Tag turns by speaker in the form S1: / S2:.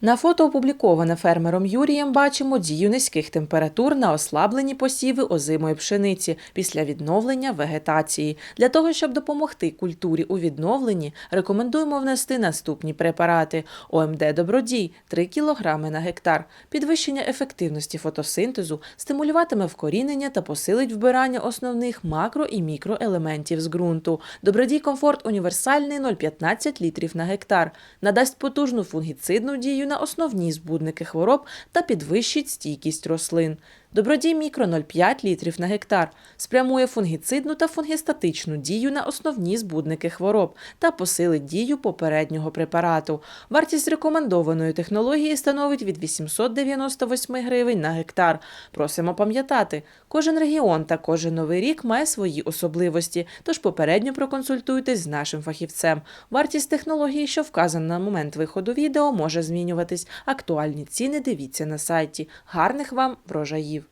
S1: На фото, опубліковане фермером Юрієм, бачимо дію низьких температур на ослаблені посіви озимої пшениці після відновлення вегетації. Для того, щоб допомогти культурі у відновленні, рекомендуємо внести наступні препарати: ОМД Добродій 3 кг на гектар, підвищення ефективності фотосинтезу, стимулюватиме вкорінення та посилить вбирання основних макро і мікроелементів з ґрунту. Добродій комфорт універсальний 0,15 літрів на гектар, надасть потужну фунгіцидну дію на основні збудники хвороб та підвищить стійкість рослин. Добродій мікро 0,5 літрів на гектар спрямує фунгіцидну та фунгістатичну дію на основні збудники хвороб та посилить дію попереднього препарату. Вартість рекомендованої технології становить від 898 гривень на гектар. Просимо пам'ятати, кожен регіон та кожен новий рік має свої особливості, тож попередньо проконсультуйтесь з нашим фахівцем. Вартість технології, що вказана на момент виходу відео, може змінюватись. Актуальні ціни дивіться на сайті. Гарних вам врожаїв!